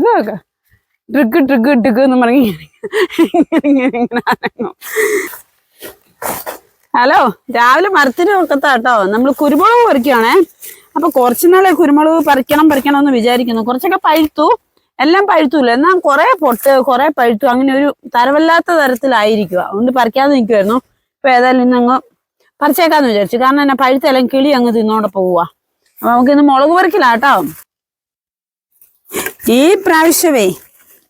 ഇതൊക്കെ ഡ്രിഗ് ഡ്രിഗ് ഡ്രിഗ് എന്ന് പറഞ്ഞ്. ഹലോ രാവിലെ മരത്തിന് ഒക്കത്ത കേട്ടോ നമ്മൾ കുരുമുളക് പറിക്കുകയാണേ അപ്പൊ കുറച്ചുനാളെ കുരുമുളക് പറിക്കണം പറിക്കണം എന്ന് വിചാരിക്കുന്നു. കുറച്ചൊക്കെ പഴുത്തു. എല്ലാം പഴുത്തൂല എന്നാൽ കുറെ പൊട്ട് കുറെ പഴുത്തു. അങ്ങനെ ഒരു തരവല്ലാത്ത തരത്തിലായിരിക്കുക അതുകൊണ്ട് പറിക്കാതെ നിൽക്കുമായിരുന്നു ഇപ്പൊ ഏതായാലും ഇന്ന് അങ്ങ് പറിച്ചേക്കാന്ന് വിചാരിച്ചു. കാരണം എന്നെ പഴുത്തെല്ലാം കിളി അങ്ങ് തിന്നോണ്ട് പോവുക അപ്പൊ നമുക്ക് ഇന്ന് മുളക് പറിക്കലാട്ടോ. ഈ പ്രാവശ്യമേ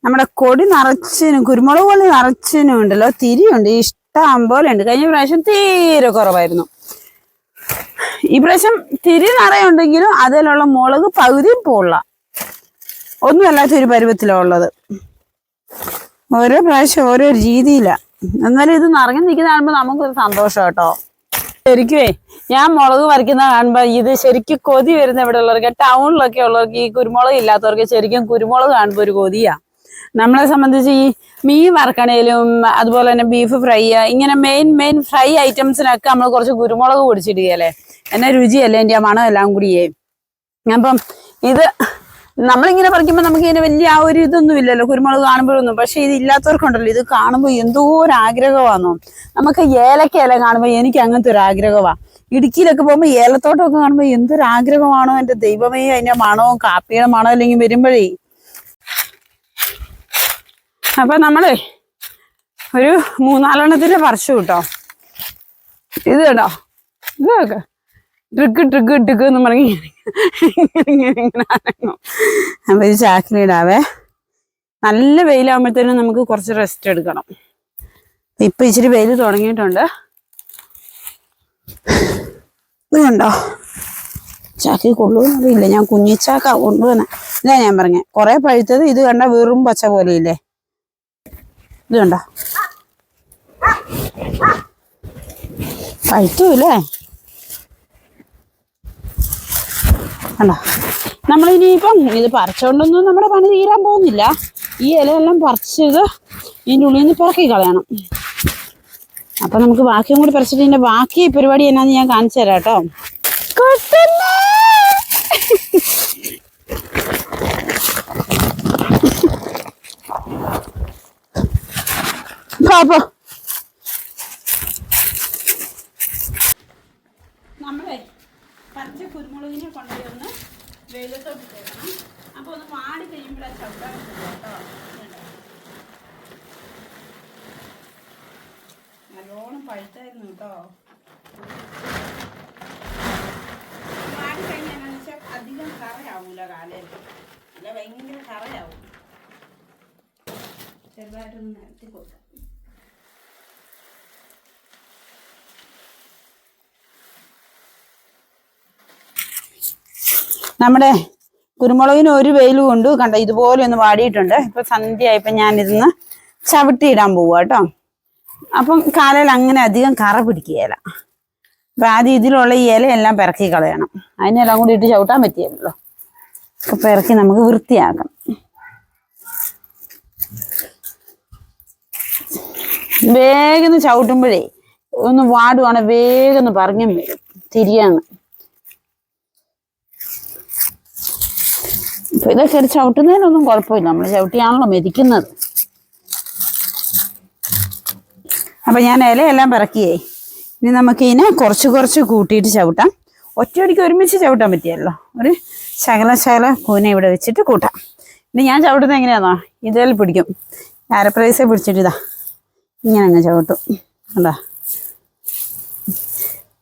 നമ്മുടെ കൊടി നിറച്ചിനും കുരുമുളക് കൊടി നിറച്ചിനും ഉണ്ടല്ലോ തിരിയുണ്ട്. ഇഷ്ടം പോലെ ഉണ്ട്. കഴിഞ്ഞ പ്രാവശ്യം തീരെ കുറവായിരുന്നു. ഈ പ്രാവശ്യം തിരി നിറയുണ്ടെങ്കിലും അതിലുള്ള മുളക് പകുതിയും പോള. ഒന്നുമല്ലാത്ത ഒരു പരുവത്തിലുള്ളത് ഓരോ പ്രാവശ്യം ഓരോ രീതിയിലാ. എന്നാലും ഇത് നിറഞ്ഞു നിൽക്കുന്ന കാണുമ്പോൾ നമുക്കൊരു സന്തോഷം കേട്ടോ. ശരിക്കുവേ ഞാൻ മുളക് പറിക്കുന്ന കാണുമ്പോ ഇത് ശരിക്കും കൊതി വരുന്ന ഇവിടെ ഉള്ളവർക്ക് ടൗണിലൊക്കെ ഉള്ളവർക്ക് ഈ കുരുമുളക് ഇല്ലാത്തവർക്ക് ശരിക്കും കുരുമുളക് കാണുമ്പോൾ ഒരു കൊതിയാ. നമ്മളെ സംബന്ധിച്ച് ഈ മീൻ വറക്കണേലും അതുപോലെ തന്നെ ബീഫ് ഫ്രൈ ഇങ്ങനെ മെയിൻ മെയിൻ ഫ്രൈ ഐറ്റംസിനൊക്കെ നമ്മൾ കുറച്ച് കുരുമുളക് പൊടിച്ചിടുകയല്ലേ? എന്നെ രുചിയല്ലേ എന്റെ മണം എല്ലാം കൂടിയേ. അപ്പം ഇത് നമ്മളിങ്ങനെ പറിക്കുമ്പോൾ നമുക്ക് ഇതിന് വലിയ ആ ഒരു ഇതൊന്നും ഇല്ലല്ലോ കുരുമുളക് കാണുമ്പോഴൊന്നും. പക്ഷെ ഇത് ഇല്ലാത്തവർക്കുണ്ടല്ലോ ഇത് കാണുമ്പോൾ എന്തോ ഒരു ആഗ്രഹമാണോ നമുക്ക് ഏലക്ക ഇല കാണുമ്പോൾ എനിക്ക് അങ്ങനത്തെ ഒരു ആഗ്രഹമാ. ഇടുക്കിയിലൊക്കെ പോകുമ്പോൾ ഏലത്തോട്ടമൊക്കെ കാണുമ്പോൾ എന്തൊരു ആഗ്രഹമാണോ എന്റെ ദൈവമേ അതിന്റെ മണവും കാപ്പിയുടെ മണോ അല്ലെങ്കിൽ വരുമ്പോഴേ. അപ്പൊ നമ്മൾ ഒരു മൂന്നാലെണ്ണത്തിന്റെ പറിച്ചു കിട്ടോ. ഇത് കേട്ടോ ഇത് നോക്ക് ട്രിക്ക് ഡ്രിഗ് ഡ്രിഗ് എന്ന് പറഞ്ഞ് ഇങ്ങനെ ഇങ്ങനെ ഇങ്ങനെ അനങ്ങും. ഇത് ചാക്കിലിടാവേ നല്ല വെയിലാകുമ്പോഴത്തേനും നമുക്ക് കുറച്ച് റെസ്റ്റ് എടുക്കണം. ഇപ്പൊ ഇച്ചിരി വെയിൽ തുടങ്ങിയിട്ടുണ്ട്. ഇത് ചാക്കി കൊള്ളുമെന്നറിയില്ല ഞാൻ കുഞ്ഞിച്ചാക്ക കൊണ്ടുവന്നെ. ഇതാ ഞാൻ പറഞ്ഞേ. കൊറേ പഴുത്തത് ഇത് കണ്ട വെറും പച്ച പോലെ ഇല്ലേ ഇത് കണ്ടോ? പഴുത്തൂല്ലേ കണ്ടോ? നമ്മളിനിയിപ്പം ഇത് പറിച്ചുകൊണ്ടൊന്നും നമ്മുടെ പണി തീരാൻ പോകുന്നില്ല. ഈ ഇലയെല്ലാം പറിച്ചത് ഇതിന്റെ ഉള്ളിൽ നിന്ന് പിറക്കി കളയണം. അപ്പൊ നമുക്ക് ബാക്കിയും കൂടി പറിച്ചിട്ട് ഇതിന്റെ ബാക്കി പരിപാടി എന്നാന്ന് ഞാൻ കാണിച്ചു തരാം കേട്ടോ. കൊത്തല്ലേ? പച്ച കുരുമുളകിനെ കൊണ്ടുപോയി ഒന്ന് വെയിലത്തോട്ട് ഇട്ടേക്കണം അപ്പോൾ ഒന്ന് വാടി കഴിയുമ്പോൾ ചവിട്ടാൻ പറ്റുള്ളൂ കേട്ടോ? നല്ലോണം പഴുത്തായിരുന്നു കേട്ടോ. വാടി കഴിഞ്ഞാൽ വെച്ചാൽ അധികം കറയാവൂല കാലയിൽ അല്ല ഭയങ്കര കറയാവും. ചെറുതായിട്ടൊന്ന് നിരത്തി കൊടുക്കാം. നമ്മുടെ കുരുമുളകിന് ഒരു വെയിൽ കൊണ്ട് കണ്ട ഇതുപോലെ ഒന്ന് വാടിയിട്ടുണ്ട്. ഇപ്പൊ സന്ധ്യയായപ്പോ ഞാനിരുന്ന് ചവിട്ടിയിടാൻ പോവുക കേട്ടോ. അപ്പം കാലയിൽ അങ്ങനെ അധികം കറ പിടിക്കുകയില്ല. അപ്പൊ ആദ്യം ഇതിലുള്ള ഈ ഇലയെല്ലാം പിറക്കി കളയണം. അതിനെല്ലാം കൂടി ഇട്ട് ചവിട്ടാൻ പറ്റിയല്ലോ. അപ്പൊ പിറക്കി നമുക്ക് വൃത്തിയാക്കാം. വേഗം ചവിട്ടുമ്പോഴേ ഒന്ന് വാടുവാണ് വേഗം ഒന്ന് പറഞ്ഞും വരും. തിരിയാന്ന് ഇപ്പൊ ഇതൊക്കെ ചവിട്ടുന്നതിനൊന്നും കുഴപ്പമില്ല. നമ്മൾ ചവിട്ടിയാണല്ലോ മെതിക്കുന്നത്. അപ്പൊ ഞാൻ ഇലയെല്ലാം പിറക്കിയേ. ഇനി നമുക്ക് ഇതിനെ കുറച്ച് കുറച്ച് കൂട്ടിയിട്ട് ചവിട്ടാം. ഒറ്റയടിക്ക് ഒരുമിച്ച് ചവിട്ടാൻ പറ്റിയല്ലോ. ഒരു ശകല ശകല കൂന ഇവിടെ വെച്ചിട്ട് കൂട്ടാം. ഇനി ഞാൻ ചവിട്ടുന്നത് എങ്ങനെയാണോ ഇതിൽ പിടിക്കും. അരപ്രൈസേ പിടിച്ചിട്ട് ഇതാ. ഇങ്ങനെ അങ്ങ് ചവിട്ടും. കണ്ടോ?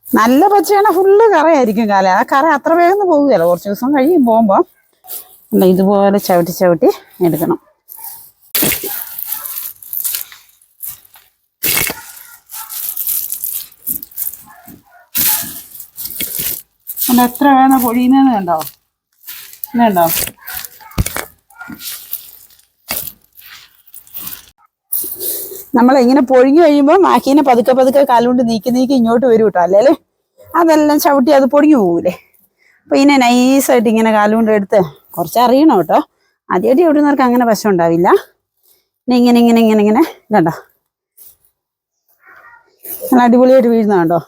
നല്ല പച്ചയാണ്. ഫുള്ള് കറയായിരിക്കും കാല. ആ കറ അത്ര വേഗം പോകുകയല്ല കുറച്ച് ദിവസം കഴിയും പോകുമ്പോൾ ഇതുപോലെ ചവിട്ടി ചവിട്ടി എടുക്കണം. എത്ര വേണം പൊഴിയുന്നതെന്ന് കണ്ടോ? കണ്ടോ? നമ്മൾ ഇങ്ങനെ പൊഴിഞ്ഞു കഴിയുമ്പോൾ മാക്കീനെ പതുക്കെ പതുക്കെ കാലുകൊണ്ട് നീക്കി നീക്കി ഇങ്ങോട്ട് വരും കേട്ടോ. അല്ലേ അതെല്ലാം ചവിട്ടി അത് പൊടിഞ്ഞു പോകൂലേ. അപ്പം ഇതിനെ നൈസായിട്ട് ഇങ്ങനെ കാലുകൊണ്ട് എടുത്ത് കുറച്ച് അറിയണം കേട്ടോ. ആദ്യമായിട്ട് ഓടുന്നവർക്ക് അങ്ങനെ വശം ഉണ്ടാവില്ല. പിന്നെ ഇങ്ങനെ ഇങ്ങനെ ഇങ്ങനെ ഇങ്ങനെ. കണ്ടോ നല്ല അടിപൊളിയായിട്ട് വീഴുന്ന കണ്ടോ.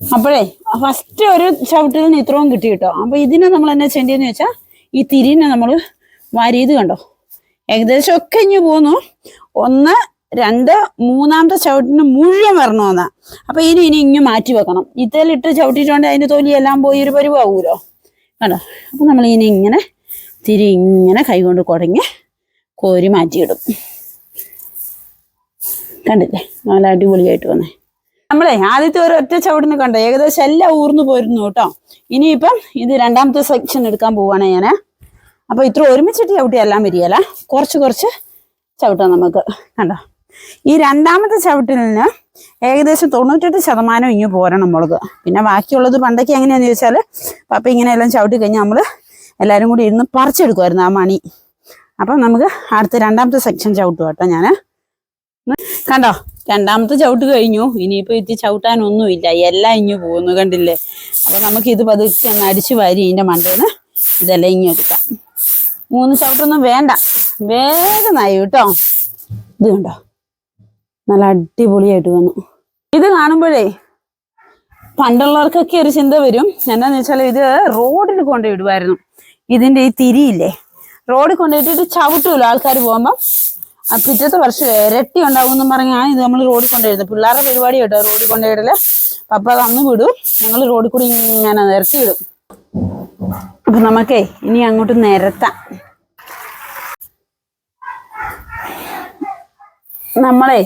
അപ്പോഴേ ഫസ്റ്റ് ഒരു ചവിട്ടിൽ നിന്ന് ഇത്രയും കിട്ടി കേട്ടോ. അപ്പൊ ഇതിനെ നമ്മൾ എന്നാ ചെയ്യേണ്ടതെന്ന് വെച്ചാൽ ഈ തിരിനെ നമ്മൾ വരിയത് കണ്ടോ. ഏകദേശം ഒക്കെ ഇഞ്ഞു പോന്നു. ഒന്ന് രണ്ട് മൂന്നാമത്തെ ചവിട്ടിന് മുഴുവൻ വരണമെന്നാ. അപ്പൊ ഇനി ഇനി ഇങ്ങ് മാറ്റി വെക്കണം. ഇത്തേലിട്ട് ചവിട്ടിട്ടുണ്ടെങ്കിൽ അതിന്റെ തൊലിയെല്ലാം പോയി ഒരു പരിവാവൂലോ? കണ്ടോ? നമ്മൾ ഇനി ഇങ്ങനെ തിരി ഇങ്ങനെ കൈകൊണ്ട് കുടങ്ങി കോരി മാറ്റിയിടും. കണ്ടില്ലേ? നല്ല അടിപൊളിയായിട്ട് വന്നേ. നമ്മളെ ആദ്യത്തെ ഒരു ഒറ്റ ചവിടുന്ന് കണ്ടോ? ഏകദേശം എല്ലാം ഊർന്നു പോയിരുന്നു കേട്ടോ. ഇനിയിപ്പം ഇത് രണ്ടാമത്തെ സെക്ഷൻ എടുക്കാൻ പോവാണ് ഞാൻ അപ്പൊ ഇത്ര ഒരുമിച്ചിട്ട് ചവിട്ടി എല്ലാം വരികയല്ല കുറച്ച് കുറച്ച് ചവിട്ടാം നമുക്ക്. കണ്ടോ? ഈ രണ്ടാമത്തെ ചവിട്ടിൽ നിന്ന് ഏകദേശം തൊണ്ണൂറ്റെട്ട് ശതമാനം ഇങ്ങ് പോരണം മുളക്. പിന്നെ ബാക്കിയുള്ളത് പണ്ടൊക്കെ എങ്ങനെയാന്ന് ചോദിച്ചാൽ പപ്പ ഇങ്ങനെയെല്ലാം ചവിട്ടി കഴിഞ്ഞാൽ നമ്മൾ എല്ലാവരും കൂടി ഇരുന്ന് പറിച്ചെടുക്കുമായിരുന്നു ആ മണി. അപ്പം നമുക്ക് അടുത്ത രണ്ടാമത്തെ സെക്ഷൻ ചവിട്ടു കേട്ടോ ഞാൻ കണ്ടോ? രണ്ടാമത്തെ ചവിട്ട് കഴിഞ്ഞു. ഇനിയിപ്പോൾ ഇത് ചവിട്ടാനൊന്നുമില്ല. എല്ലാം ഇഞ്ഞു പോകുന്നു കണ്ടില്ലേ? അപ്പം നമുക്ക് ഇത് പതുക്കെ ഒന്ന് അടിച്ചു വാരി ഇതിന്റെ മണ്ടേന്ന് ഇതെല്ലാം ഇങ്ങ് എടുക്കാം. മൂന്ന് ചവിട്ടൊന്നും വേണ്ട. വേഗം വേഗമായി കേട്ടോ. ഇത് കണ്ടോ? നല്ല അടിപൊളിയായിട്ട് വന്നു. ഇത് കാണുമ്പോഴേ പണ്ടുള്ളവർക്കൊക്കെ ഒരു ചിന്ത വരും. എന്നാന്ന് വെച്ചാൽ ഇത് റോഡിൽ കൊണ്ടുപോയിടുമായിരുന്നു ഇതിന്റെ ഈ തിരിയില്ലേ? റോഡിൽ കൊണ്ടുപോയിട്ട് ചവിട്ടൂല്ലോ ആൾക്കാർ പോകുമ്പോൾ ആ പിറ്റത്തെ വർഷം ഇരട്ടി ഉണ്ടാവും എന്ന് പറഞ്ഞാൽ ഇത് നമ്മൾ റോഡിൽ കൊണ്ടുവരുന്നത് പിള്ളേരുടെ പരിപാടി കേട്ടോ റോഡിൽ കൊണ്ടുപോയിടൽ പപ്പ തന്നു വിടും. ഞങ്ങൾ റോഡിൽ കൂടി ഇങ്ങനെ നിരത്തി വിടും അപ്പൊ നമുക്കേ ഇനി അങ്ങോട്ട് നിരത്താം. നമ്മളെ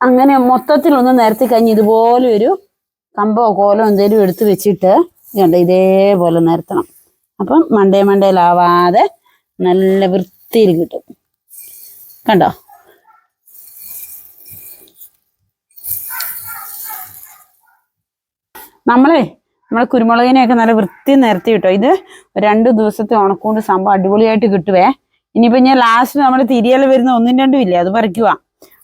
അങ്ങനെ മൊത്തത്തിൽ ഒന്ന് നിരത്തി കഴിഞ്ഞ് ഇതുപോലെ ഒരു കമ്പോ കോലോ എന്തേലും എടുത്ത് വെച്ചിട്ട് ഇതുണ്ട് ഇതേപോലെ നിരത്തണം. അപ്പം മണ്ടേ മണ്ടയിലാവാതെ നല്ല വൃത്തിയിൽ കിട്ടും. കണ്ടോ? നമ്മളെ നമ്മളെ കുരുമുളകിനെയൊക്കെ നല്ല വൃത്തി നിരത്തി കിട്ടും. ഇത് രണ്ട് ദിവസത്തെ ഉണക്കൊണ്ട് സംഭവം അടിപൊളിയായിട്ട് കിട്ടുവേ. ഇനിയിപ്പോ ഞാൻ ലാസ്റ്റ് നമ്മൾ തിരിയൽ വരുന്ന ഒന്നും രണ്ടും ഇല്ലേ? അത് പറിക്കുക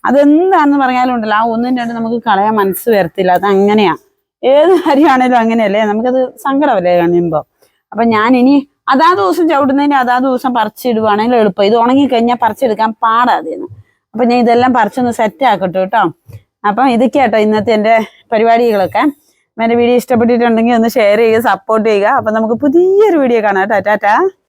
അതെന്താന്ന് പറഞ്ഞാലും ഉണ്ടല്ലോ. ആ ഒന്നും രണ്ടും നമുക്ക് കളയാൻ മനസ്സ് വരത്തില്ല. അത് അങ്ങനെയാ. ഏത് കാര്യമാണേലും അങ്ങനെയല്ലേ? നമുക്കത് സങ്കടമല്ലേ കാണുമ്പോ? അപ്പൊ ഞാൻ ഇനി അതാ ദിവസം ചവിടുന്നതിന് അതാ ദിവസം പറിച്ചിടുവാണെങ്കിൽ എളുപ്പം. ഇത് ഉണങ്ങിക്കഴിഞ്ഞാൽ പറിച്ചെടുക്കാൻ പാടാതെന്ന് അപ്പൊ ഞാൻ ഇതെല്ലാം പറിച്ചൊന്ന് സെറ്റ് ആക്കട്ടെ കേട്ടോ. അപ്പം ഇതൊക്കെ കേട്ടോ ഇന്നത്തെ എന്റെ പരിപാടികളൊക്കെ. എന്റെ വീഡിയോ ഇഷ്ടപ്പെട്ടിട്ടുണ്ടെങ്കിൽ ഒന്ന് ഷെയർ ചെയ്യുക സപ്പോർട്ട് ചെയ്യുക. അപ്പം നമുക്ക് പുതിയൊരു വീഡിയോ കാണാം കേട്ടോ. ടാറ്റാ.